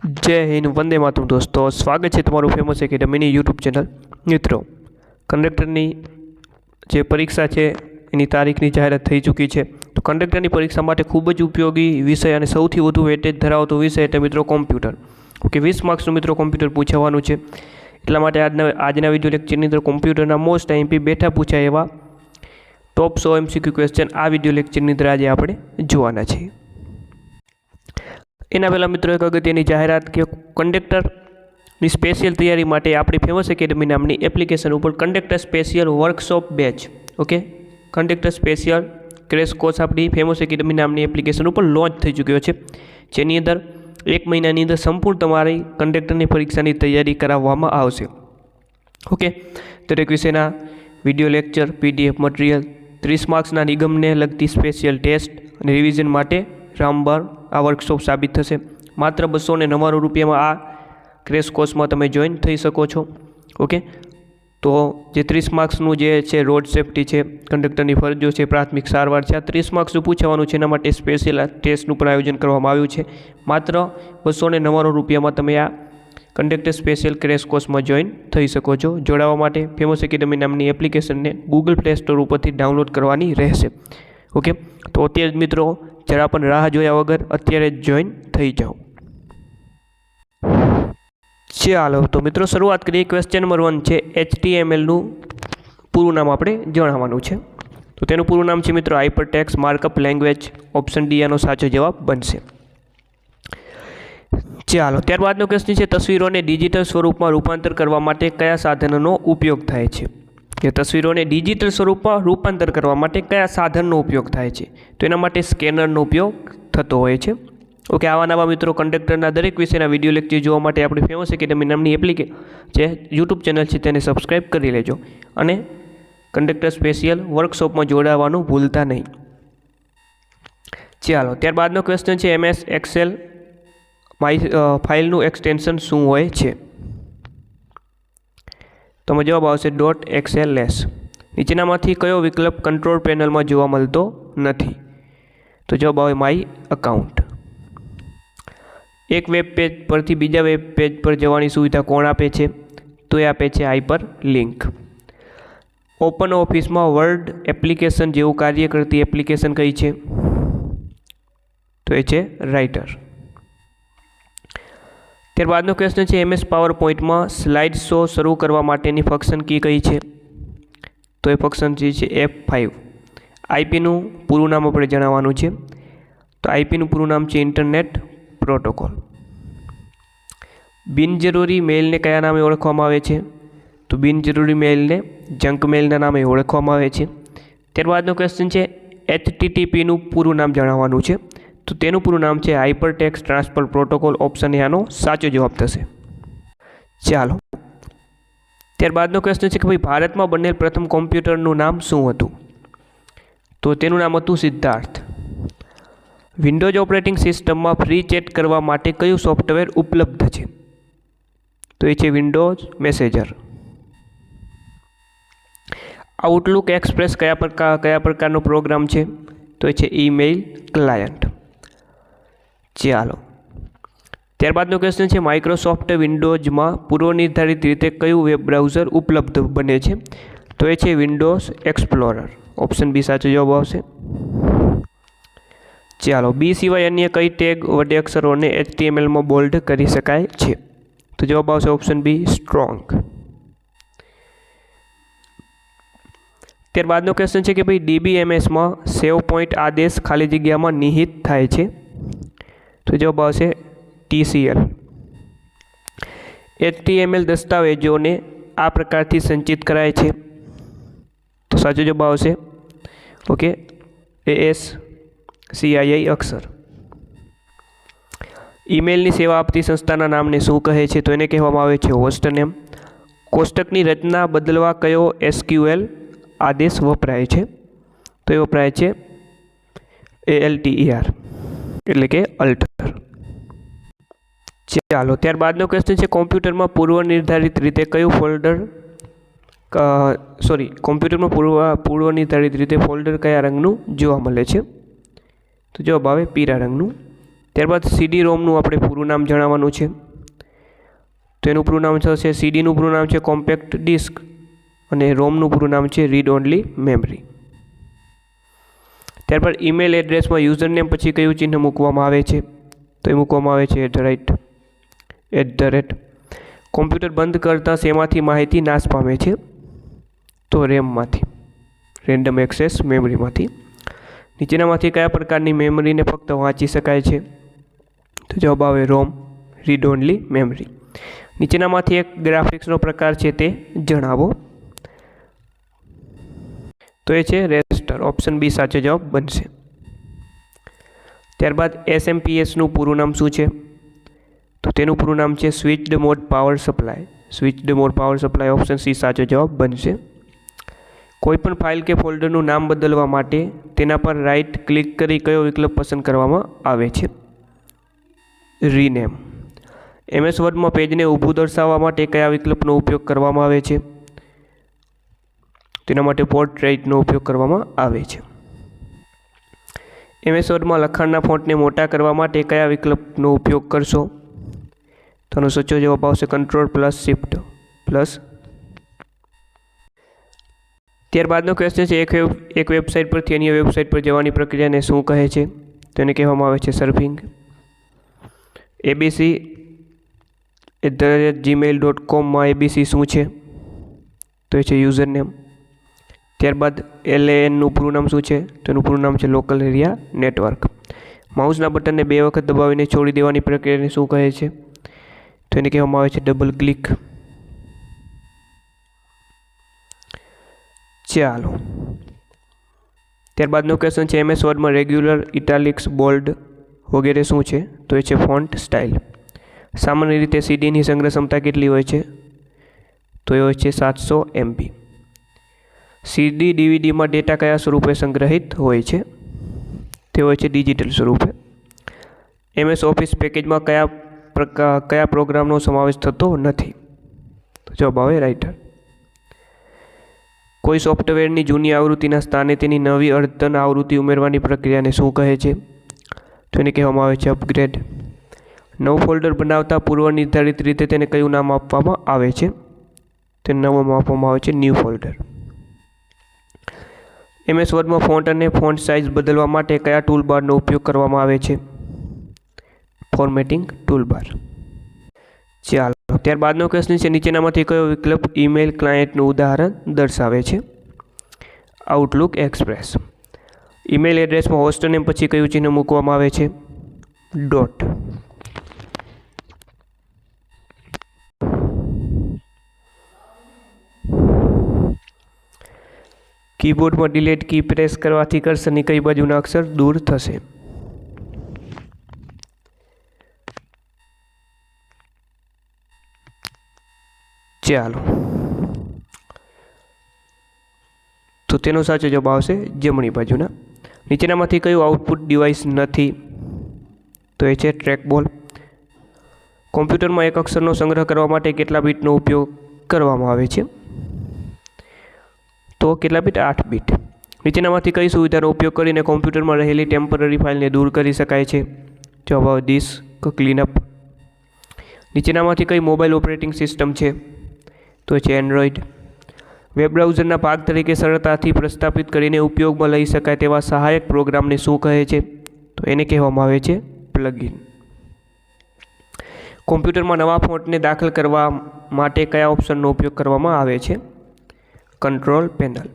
જય હિન્દ, વંદે માતરમ દોસ્તો. સ્વાગત છે તમારું ફેમસ એકેડમીની યુટ્યુબ ચેનલ મિત્રો કંડક્ટરની જે પરીક્ષા છે, એની તારીખની જાહેરાત થઈ ચૂકી છે. તો કંડક્ટરની પરીક્ષા માટે ખૂબ જ ઉપયોગી વિષય અને સૌથી વધુ વેટેજ ધરાવતો વિષય એટલે મિત્રો કોમ્પ્યુટર ઓકે, વીસ માર્ક્સનું મિત્રો કોમ્પ્યુટર પૂછાવાનું છે. એટલા માટે આજના આજના વીડિયો લેક્ચરની અંદર કોમ્પ્યુટરના મોસ્ટ આઈમ્પી બેઠા પૂછાય એવા ટોપ સો એમસીક્યુ ક્વેશ્ચન આ વીડિયો લેક્ચરની અંદર આજે આપણે જોવાના છીએ. એના પહેલાં મિત્રો એક અગત્યની જાહેરાત કે કંડક્ટરની સ્પેશિયલ તૈયારી માટે આપણી ફેમસ એકેડમી નામની એપ્લિકેશન ઉપર conductor special workshop batch okay conductor special crash course આપણી ફેમસ એકેડમી નામની એપ્લિકેશન ઉપર લોન્ચ થઈ ચૂક્યો છે. જેની અંદર એક મહિનાની અંદર સંપૂર્ણ તમારી કંડક્ટરની પરીક્ષાની તૈયારી કરાવવામાં આવશે ઓકે દરેક વિષયના વીડિયો લેક્ચર પીડીએફ મટીરિયલ ત્રીસ માર્ક્સના નિગમને લગતી સ્પેશિયલ ટેસ્ટ અને રિવિઝન માટે રામબાર આ વર્કશોપ સાબિત થશે. માત્ર બસો ને નવ્વાણું રૂપિયામાં આ ક્રેશ કોર્સમાં તમે જોઈન થઈ શકો છો. ઓકે? તો જે ત્રીસ માર્ક્સનું જે છે રોડ સેફટી છે કંડક્ટરની ફરજો છે, પ્રાથમિક સારવાર છે, આ ત્રીસ માર્ક્સનું પૂછવાનું છે, એના માટે સ્પેશિયલ ટેસ્ટનું પણ આયોજન કરવામાં આવ્યું છે. માત્ર બસો ને નવ્વાણું રૂપિયામાં તમે આ કંડક્ટર સ્પેશિયલ ક્રેશ કોર્સમાં જોઈન થઈ શકો છો. જોડાવા માટે ફેમસ એકેડમી નામની એપ્લિકેશનને ગૂગલ પ્લે સ્ટોર ઉપરથી ડાઉનલોડ કરવાની રહેશે. ઓકે? તો અત્યારે જ મિત્રો જરા પણ રાહ જોયા વગર અત્યારે જ જોઈન થઈ જાઓ. ચાલો, તો મિત્રો શરૂઆત કરીએ ક્વેશ્ચન નંબર વન છે એચટીએમએલનું પૂરું નામ આપણે જણાવવાનું છે. તો તેનું પૂરું નામ છે મિત્રો hypertext markup language option D આનો સાચો જવાબ બનશે. ચાલો, ત્યારબાદનો ક્વેશ્ચન છે, તસવીરોને ડિજિટલ સ્વરૂપમાં રૂપાંતર કરવા માટે કયા સાધનોનો ઉપયોગ થાય છે? કે તસવીરોને ડિજિટલ સ્વરૂપમાં રૂપાંતર કરવા માટે કયા સાધનનો ઉપયોગ થાય છે? તો એના માટે સ્કેનરનો ઉપયોગ થતો હોય છે. ઓકે, આવા નવા મિત્રો કંડક્ટરના દરેક વિષયના વીડિયો લેક્ચર જોવા માટે આપણી ફેમસ એકેડમી નામની એપ્લિકે જે યુટ્યુબ ચેનલ છે તેને સબસ્ક્રાઈબ કરી લેજો અને કંડક્ટર સ્પેશિયલ વર્કશોપમાં જોડાવાનું ભૂલતા નહીં. ચાલો, ત્યારબાદનો ક્વેશ્ચન છે, એમએસ, એક્સેલ ફાઇલનું એક્સટેન્શન શું હોય છે? તો જવાબ આવશે ડોટ એક્સએલ લેસ નીચેનામાંથી કયો વિકલ્પ કંટ્રોલ પેનલમાં જોવા મળતો નથી? તો જવાબ આવે માય અકાઉન્ટ એક વેબ પેજ પરથી બીજા વેબ પેજ પર જવાની સુવિધા કોણ આપે છે? તો એ આપે છે હાઇપર લિંક ઓપન ઓફિસમાં વર્ડ એપ્લિકેશન જેવું કાર્ય કરતી એપ્લિકેશન કઈ છે? તો એ છે રાઇટર ત્યારબાદનો ક્વેશ્ચન છે, એમએસ પાવર પોઈન્ટમાં સ્લાઇડ શો શરૂ કરવા માટેની ફંક્શન કી કઈ છે? તો એ ફંક્શન જે છે એફ ફાઇવ આઈપીનું પૂરું નામ આપણે જણાવવાનું છે. તો આઈપીનું પૂરું નામ છે, ઇન્ટરનેટ પ્રોટોકોલ. બિનજરૂરી મેઇલને કયા નામે ઓળખવામાં આવે છે? તો બિનજરૂરી મેઇલને જંક મેઇલના નામે ઓળખવામાં આવે છે. ત્યારબાદનો ક્વેશ્ચન છે એચટીટીપીનું પૂરું નામ જણાવવાનું છે. તો તેનું પૂરું નામ છે hyper text transfer protocol option A આનો સાચો જવાબ થશે. ચાલો. ત્યારબાદનો પ્રશ્ન છે કે ભાઈ ભારતમાં બનેલ પ્રથમ કોમ્પ્યુટરનું નામ શું હતું? તો તેનું નામ હતું સિદ્ધાર્થ. વિન્ડોઝ ઓપરેટિંગ સિસ્ટમમાં ફ્રી ચેટ કરવા માટે કયું સોફ્ટવેર ઉપલબ્ધ છે? તો એ છે વિન્ડોઝ મેસેજર. આઉટલુક એક્સપ્રેસ કયા પ્રકાર, કયા પ્રકારનો પ્રોગ્રામ છે? તો એ છે ઈમેઇલ ક્લાયન્ટ. ચાલો ત્યારબાદનો ક્વેશ્ચન છે માઇક્રોસોફ્ટ વિન્ડોઝમાં પૂર્વનિર્ધારિત રીતે કયું વેબ બ્રાઉઝર ઉપલબ્ધ બને છે? તો એ છે વિન્ડોઝ એક્સપ્લોરર ઓપ્શન બી સાચો જવાબ આવશે. ચાલો બી સિવાય અન્ય કઈ ટેગ વડે અક્ષરોને એચટીએમએલમાં બોલ્ડ કરી શકાય છે? તો જવાબ આવશે ઓપ્શન બી સ્ટ્રોંગ ત્યારબાદનો ક્વેશ્ચન છે કે ભાઈ ડીબીએમએસમાં સેવ પોઈન્ટ આદેશ ખાલી જગ્યામાં નિહિત થાય છે? તો જવાબ આવશે ટીસીએલ એચટીએમએલ દસ્તાવેજોને આ પ્રકારથી સંચિત કરાય છે. તો સાચો જવાબ આવશે, ઓકે એએસ સીઆઈઆઈ અક્ષર. ઈમેલની સેવા આપતી સંસ્થાના નામને શું કહે છે તો એને કહેવામાં આવે છે હોસ્ટ નેમ. કોષ્ટકની રચના બદલવા કયો એસક્યુએલ આદેશ વપરાય છે? તો એ વપરાય છે એએલટીઈઆર એટલે કે અલ્ટર ચાલો, ત્યારબાદનો ક્વેશ્ચન છે, કોમ્પ્યુટરમાં પૂર્વ નિર્ધારિત રીતે કયું ફોલ્ડર સોરી કોમ્પ્યુટરમાં પૂર્વ પૂર્વ નિર્ધારિત રીતે ફોલ્ડર કયા રંગનું જોવા મળે છે? તો જવાબ આવે પીળા રંગનું. ત્યારબાદ સીડી રોમનું આપણે પૂરું નામ જણાવવાનું છે. તો એનું પૂરું નામ થશે સીડીનું પૂરું નામ છે કોમ્પેક્ટ ડિસ્ક અને રોમનું પૂરું નામ છે રીડ ઓનલી મેમરી ત્યારબાદ ઈમેલ એડ્રેસમાં યુઝરનેમ પછી કયું ચિહ્ન મૂકવામાં આવે છે? તો એ મૂકવામાં આવે છે at the right at the rate computer બંધ કરતાં શેમાંથી માહિતી નાશ પામે છે? તો રેમમાંથી રેન્ડમ એક્સેસ મેમરીમાંથી નીચેનામાંથી કયા પ્રકારની મેમરીને ફક્ત વાંચી શકાય છે? તો જવાબ આવે રોમ રીડ ઓનલી મેમરી નીચેનામાંથી એક ગ્રાફિક્સનો પ્રકાર છે તે જણાવો. તો એ છે રેસ્ટર ઓપ્શન બી સાચો જવાબ બનશે. ત્યારબાદ એસએમપીએસનું પૂરું નામ શું છે? તો તેનું પૂરું નામ છે switched mode power supply switched mode power supply option C સાચો જવાબ બનશે. કોઈપણ ફાઇલ કે ફોલ્ડરનું નામ બદલવા માટે તેના પર રાઇટ ક્લિક કરી કયો વિકલ્પ પસંદ કરવામાં આવે છે? રીનેમ એમએસ વર્ડમાં પેજને ઊભું દર્શાવવા માટે કયા વિકલ્પનો ઉપયોગ કરવામાં આવે છે? તેના માટે પોર્ટ્રેટનો ઉપયોગ કરવામાં આવે છે. એમએસ વર્ડમાં લખાણના ફોન્ટને મોટા કરવા માટે કયા વિકલ્પનો ઉપયોગ કરશો? તો આનો સાચો જવાબ આવશે કંટ્રોલ પ્લસ શિફ્ટ પ્લસ ત્યારબાદનો ક્વેશ્ચન છે, એક વેબ, એક વેબસાઇટ પરથી અન્ય વેબસાઇટ પર જવાની પ્રક્રિયાને શું કહે છે? તેને કહેવામાં આવે છે surfing ABC at the rate Gmail dot કોમમાં એબીસી શું છે? તો એ છે યુઝર નેમ ત્યારબાદ એલએએનનું પૂરું નામ શું છે? તો એનું પૂરું નામ છે લોકલ એરિયા નેટવર્ક માઉસના બટનને બે વખત દબાવીને છોડી દેવાની પ્રક્રિયાને શું કહે છે? તો એને કહેવામાં આવે છે ડબલ ક્લિક ચાલો ત્યારબાદનો ક્વેશ્ચન છે એમએસ વર્ડમાં રેગ્યુલર ઇટાલિક્સ બોલ્ડ વગેરે શું છે? તો એ છે ફોન્ટ સ્ટાઇલ સામાન્ય રીતે સીડીની સંગ્રહ ક્ષમતા કેટલી હોય છે? તો એ હોય છે સાતસો એમબી સીડી ડીવીડીમાં ડેટા કયા સ્વરૂપે સંગ્રહિત હોય છે? તે હોય છે ડિજિટલ સ્વરૂપે. એમએસ ઓફિસ પેકેજમાં કયા પ્રકાર કયા પ્રોગ્રામનો સમાવેશ થતો નથી? તો જવાબ આવે રાઇટર કોઈ સોફ્ટવેરની જૂની આવૃત્તિના સ્થાને તેની નવી અર્ધન આવૃત્તિ ઉમેરવાની પ્રક્રિયાને શું કહે છે? તો એને કહેવામાં આવે છે અપગ્રેડ. નવું ફોલ્ડર બનાવતા પૂર્વ નિર્ધારિત રીતે તેને કયું નામ આપવામાં આવે છે? તેને નવું આપવામાં આવે છે ન્યૂ ફોલ્ડર. એમએસ વર્ડમાં ફોન્ટ અને ફોન્ટ સાઇઝ બદલવા માટે કયા ટૂલબારનો ઉપયોગ કરવામાં આવે છે? ફોર્મેટિંગ ટૂલબાર ચાલો, ત્યારબાદનો ક્વેશ્ચન છે, નીચેનામાંથી કયો વિકલ્પ ઈમેલ ક્લાયન્ટનું ઉદાહરણ દર્શાવે છે? આઉટલુક એક્સપ્રેસ ઈમેલ એડ્રેસમાં હોસ્ટ નેમ પછી કયું ચિહ્ન મૂકવામાં આવે છે? ડોટ કીબોર્ડમાં ડિલેટ કી પ્રેસ કરવાથી કર્સરની કઈ બાજુના અક્ષર દૂર થશે? ચાલો. તો તેનો સાચો જવાબ આવશે જમણી બાજુના. નીચેનામાંથી કયું આઉટપુટ ડિવાઇસ નથી? તો એ છે ટ્રેકબોલ કોમ્પ્યુટરમાં એક અક્ષરનો સંગ્રહ કરવા માટે કેટલા બીટનો ઉપયોગ કરવામાં આવે છે? તો કેટલા બીટ? આઠ બીટ. નીચેનામાંથી કઈ સુવિધાનો ઉપયોગ કરીને કોમ્પ્યુટરમાં રહેલી ટેમ્પરરી ફાઇલને દૂર કરી શકાય છે? જવાબ ડિસ્ક ક્લીનઅપ નીચેનામાંથી કઈ મોબાઈલ ઓપરેટિંગ સિસ્ટમ છે? તો છે એન્ડ્રોઈડ વેબ બ્રાઉઝરના ભાગ તરીકે સરળતાથી પ્રસ્થાપિત કરીને ઉપયોગમાં લઈ શકાય તેવા સહાયક પ્રોગ્રામને શું કહે છે? તો એને કહેવામાં આવે છે પ્લગઇન કોમ્પ્યુટરમાં નવા ફોન્ટને દાખલ કરવા માટે કયા ઓપ્શનનો ઉપયોગ કરવામાં આવે છે? કંટ્રોલ પેનલ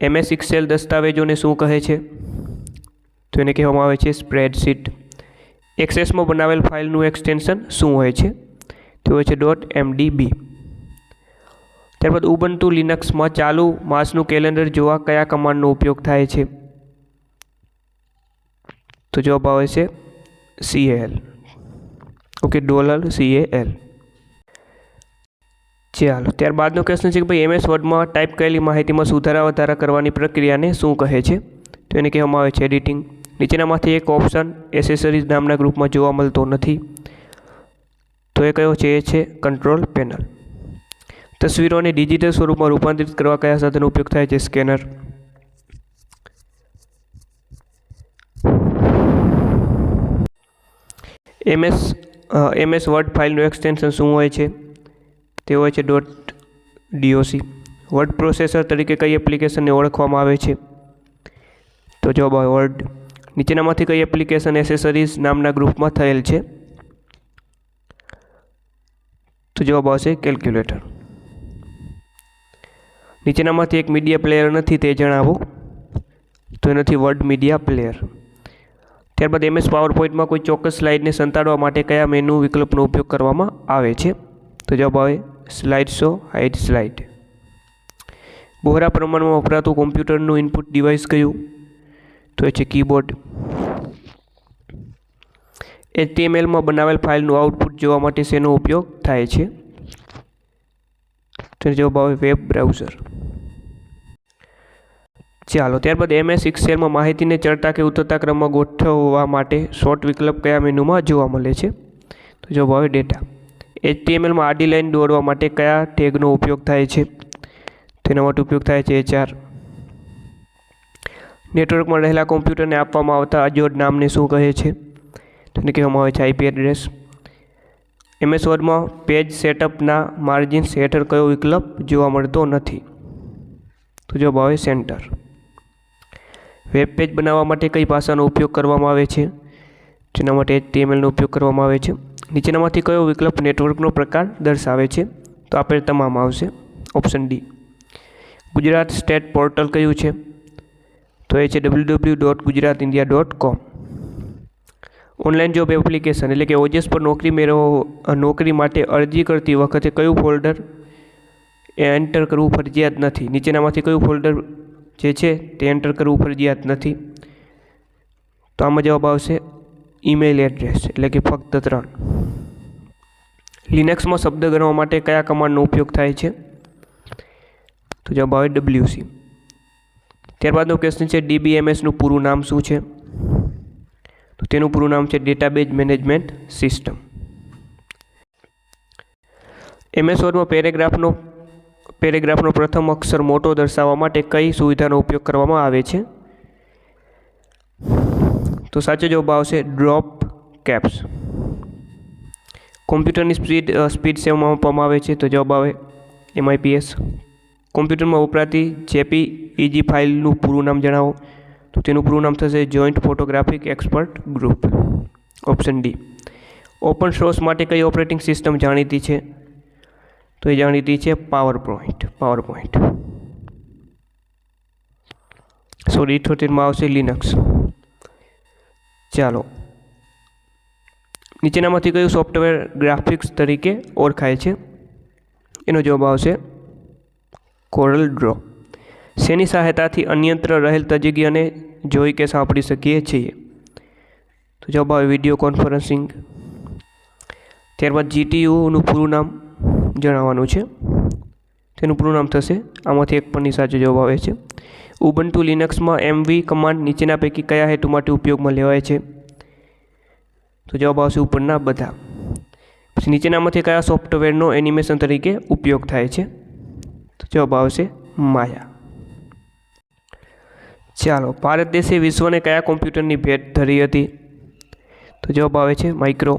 એમએસ એક્સેલ દસ્તાવેજોને શું કહે છે? તો એને કહેવામાં આવે છે સ્પ્રેડશીટ એક્સેસમાં બનાવેલ ફાઇલનું એક્સટેન્શન શું હોય છે? તે હોય છે. ડોટ એમડીબી ત્યારબાદ ઉબંટુ લિનક્સમાં ચાલુ માસનું કેલેન્ડર જોવા કયા કમાન્ડનો ઉપયોગ થાય છે? તો જવાબ આવે છે સીએએલ ઓકે ડોલર સીએએલ ચાલો, ત્યારબાદનો ક્વેશ્ચન છે કે ભાઈ એમએસ વર્ડમાં ટાઈપ કરેલી માહિતીમાં સુધારા વધારા કરવાની પ્રક્રિયાને શું કહે છે? તો એને કહેવામાં આવે છે એડિટિંગ નીચેનામાંથી એક ઓપ્શન એસેસરીઝ નામના ગ્રુપમાં જોવા મળતો નથી. તો એ કયો છે? એ છે કંટ્રોલ પેનલ તસવીરોને ડિજિટલ સ્વરૂપમાં રૂપાંતરિત કરવા કયા સાધનનો ઉપયોગ થાય છે? સ્કેનર. એમએસ એમએસ વર્ડ ફાઇલનું એક્સટેન્શન શું હોય છે? તે હોય છે ડોટ ડીઓસી. વર્ડ પ્રોસેસર તરીકે કઈ એપ્લિકેશનને ઓળખવામાં આવે છે? તો જવાબ આવે વર્ડ. નીચેનામાંથી કઈ એપ્લિકેશન એસેસરીઝ નામના ગ્રુપમાં થયેલ છે? તો જવાબ આવશે કેલ્ક્યુલેટર. નીચેનામાંથી એક મીડિયા પ્લેયર નથી, તે જણાવો. તો એ નથી વર્ડ મીડિયા પ્લેયર ત્યારબાદ એમએસ પાવર પોઈન્ટમાં કોઈ ચોક્કસ સ્લાઇડને સંતાડવા માટે કયા મેનુ વિકલ્પનો ઉપયોગ કરવામાં આવે છે? તો જવાબ આવે સ્લાઇડ શો હાઇડ સ્લાઇડ બહોળા પ્રમાણમાં વપરાતું કોમ્પ્યુટરનું ઇનપુટ ડિવાઇસ કયું? તો એ છે કીબોર્ડ એચટીએમએલમાં બનાવેલ ફાઇલનું આઉટપુટ જોવા માટે શેનો ઉપયોગ થાય છે? તો જવાબ આવે વેબ બ્રાઉઝર ચાલો, ત્યારબાદ એમએસ એક્સેલમાં માહિતીને ચડતા કે ઉતરતા ક્રમમાં ગોઠવવા માટે શોર્ટ વિકલ્પ કયા મેનુમાં જોવા મળે છે? તો જવાબ આવે ડેટા એચટીએમએલમાં આડી લાઇન દોરવા માટે કયા ટેગનો ઉપયોગ થાય છે? તેના માટે ઉપયોગ થાય છે એચઆર નેટવર્કમાં રહેલા કોમ્પ્યુટરને આપવામાં આવતા અજોડ નામને શું કહે છે? તેને કહેવામાં આવે છે આઈપી એડ્રેસ એમએસ વર્ડમાં પેજ સેટઅપના માર્જિન્સ હેઠળ કયો વિકલ્પ જોવા મળતો નથી? તો જવાબ આવે સેન્ટર. વેબ પેજ બનાવવા માટે કઈ ભાષાનો ઉપયોગ કરવામાં આવે છે? જેના માટે એચટીએમએલનો ઉપયોગ કરવામાં આવે છે? નીચેનામાંથી કયો વિકલ્પ નેટવર્કનો પ્રકાર દર્શાવે છે? તો આપેલ તમામ આવશે. Option D. Gujarat state portal કયું છે? તો એ છે W W dot Gujarat India dot com online job application એટલે કે ઓજેસ પર નોકરી મેળવો નોકરી માટે અરજી કરતી વખતે કયું ફોલ્ડર એન્ટર કરવું ફરજિયાત નથી? નીચેનામાંથી કયું ફોલ્ડર જે છે તે એન્ટર કરવું ફરજિયાત નથી? તો આમાં જવાબ આવશે ઈમેલ એડ્રેસ, એટલે કે ફક્ત ત્રણ. લિનક્સમાં શબ્દ ગણવા માટે કયા કમાન્ડનો ઉપયોગ થાય છે? તો જવાબ આવે ડબલ્યુસી. ત્યારબાદનો ક્વેશ્ચન છે, ડીબીએમએસનું પૂરું નામ શું છે? તો તેનું પૂરું નામ છે ડેટાબેઝ મેનેજમેન્ટ સિસ્ટમ એમએસ વર્ડમાં પેરેગ્રાફનો પેરેગ્રાફનો પ્રથમ અક્ષર મોટો દર્શાવવા માટે કઈ સુવિધાનો ઉપયોગ કરવામાં આવે છે? તો સાચો જવાબ આવશે ડ્રોપ કેપ્સ કોમ્પ્યુટરની સ્પીડ સ્પીડ સેવમાં આપવામાં આવે છે તો જવાબ આવે એમઆઈપીએસ કોમ્પ્યુટરમાં વપરાતી જેપી ઇજી ફાઇલનું પૂરું નામ જણાવો. તો તેનું પૂરું નામ થશે joint photographic expert group option D open source માટે કઈ ઓપરેટિંગ સિસ્ટમ જાણીતી છે? તો એ જાણીતી છે power point power point sorry ઇઠોતેરમાં આવશે લિનક્સ ચાલો. નીચેનામાંથી કયું સોફ્ટવેર ગ્રાફિક્સ તરીકે ઓળખાય છે? એનો જવાબ આવશે કોરલ ડ્રો શેની સહાયતાથી અન્યત્ર રહેલ તજજ્ઞને જોઈ કે સાંભળી શકીએ છીએ? તો જવાબ આવે વીડિયો કોન્ફરન્સિંગ. ત્યારબાદ જીટીયુનું પૂરું નામ જણાવવાનું છે. તેનું પૂરું નામ થશે. આમાંથી એક પણની સાચો જવાબ આવે છે. ઉબન્ટુ લિનક્સમાં એમવી કમાન્ડ નીચેના પૈકી કયા હેતુ માટે ઉપયોગમાં લેવાય છે? તો જવાબ આવશે ઉપરના બધા. પછી નીચેનામાંથી કયા સોફ્ટવેરનો એનિમેશન તરીકે ઉપયોગ થાય છે? તો જવાબ આવશે માયા. ચાલો, ભારત દેશે વિશ્વને કયા કોમ્પ્યુટરની ભેટ ધરી હતી? તો જવાબ આવે છે માઇક્રો.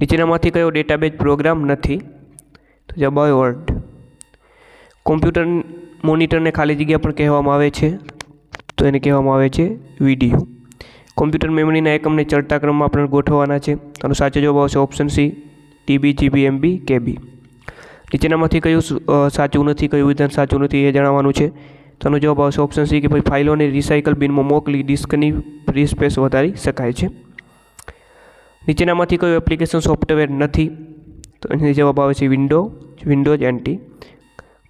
નીચેનામાંથી કયો ડેટાબેઝ પ્રોગ્રામ નથી? તો જવાબ આવે વર્ડ. કોમ્પ્યુટર મોનિટરને ખાલી જગ્યા પણ કહેવામાં આવે છે, તો એને કહેવામાં આવે છે વીડિયો. કોમ્પ્યુટર મેમરીના એકમને ચડતા ક્રમમાં આપણે ગોઠવવાના છે. તેનો સાચો જવાબ આવશે option C, TB GB MB KB. નીચેનામાંથી કયું સાચું નથી, કયું વિધાન સાચું નથી એ જણાવવાનું છે. તેનો જવાબ આવશે ઓપ્શન સી કે ભાઈ ફાઇલોને રિસાયકલ બિનમાં મોકલી, ડિસ્કની ફ્રી સ્પેસ વધારી શકાય છે. નીચેનામાંથી કયું એપ્લિકેશન સોફ્ટવેર નથી? તો એનો જવાબ આવે છે વિન્ડો વિન્ડોઝ એન્ટી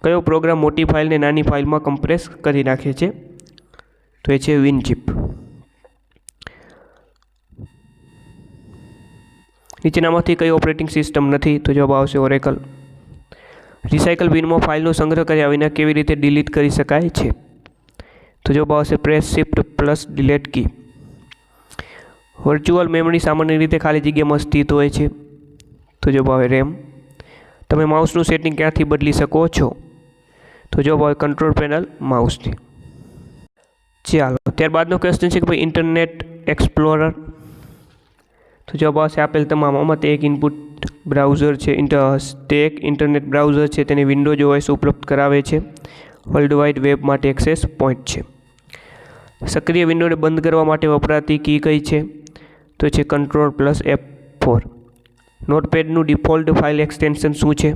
કયો પ્રોગ્રામ મોટી ફાઇલને નાની ફાઇલમાં કમ્પ્રેસ કરી નાખે છે? તો એ છે વિનચીપ નીચેનામાંથી કઈ ઓપરેટિંગ સિસ્ટમ નથી? તો જવાબ આવશે ઓરેકલ રિસાયકલ બિનમાં ફાઇલનો સંગ્રહ કર્યા વિના કેવી રીતે ડિલીટ કરી શકાય છે? તો જવાબ આવશે press shift plus delete key virtual memory સામાન્ય રીતે ખાલી જગ્યામાં સ્થિત હોય છે. તો જવાબ આવે રેમ તમે માઉસનું સેટિંગ ક્યાંથી બદલી શકો છો? તો જવાબ આવે કંટ્રોલ પેનલ માઉસથી ચાલો, ત્યારબાદનો ક્વેશ્ચન છે કે ભાઈ ઇન્ટરનેટ એક્સપ્લોરર તો જવાબ આવશે આપેલ તમામ તે એક ઇનપુટ બ્રાઉઝર છે તે ઇન્ટરનેટ બ્રાઉઝર છે, તેને વિન્ડોઝ ઓએસ ઉપલબ્ધ કરાવે છે, વર્લ્ડ વાઇડ વેબ માટે એક્સેસ પોઈન્ટ છે. સક્રિય વિન્ડોને બંધ કરવા માટે વપરાતી કી કઈ છે? તો છે કંટ્રોલ પ્લસ એફ ફોર. નોટપેડનું ડિફોલ્ટ ફાઇલ એક્સટેન્શન શું છે?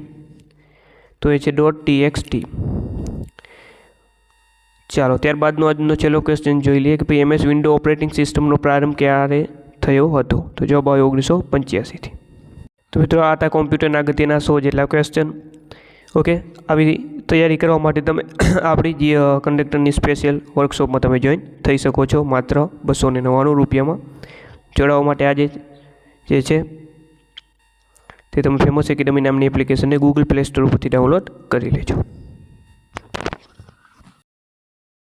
તો એ છે ડોટ ટીએક્સટી. ચાલો, ત્યારબાદનો આજનો છેલ્લો ક્વેશ્ચન જોઈ લઈએ કે ભાઈ એમએસ વિન્ડો ઓપરેટિંગ સિસ્ટમનો પ્રારંભ ક્યારે થયો હતો? તો જવાબ આવ્યો ઓગણીસો પંચ્યાસીથી. તો મિત્રો, આ હતા કોમ્પ્યુટરના અગત્યના સો જેટલા ક્વેશ્ચન ઓકે આવી તૈયારી કરવા માટે તમે આપણી જે કંડક્ટરની સ્પેશિયલ વર્કશોપમાં તમે જોઈન થઈ શકો છો માત્ર બસો ને નવ્વાણું રૂપિયામાં. જોડાવા માટે આજે જે છે, તે તમે ફેમસ એકેડમી નામની એપ્લિકેશનને ગૂગલ પ્લે સ્ટોર પરથી ડાઉનલોડ કરી લેજો.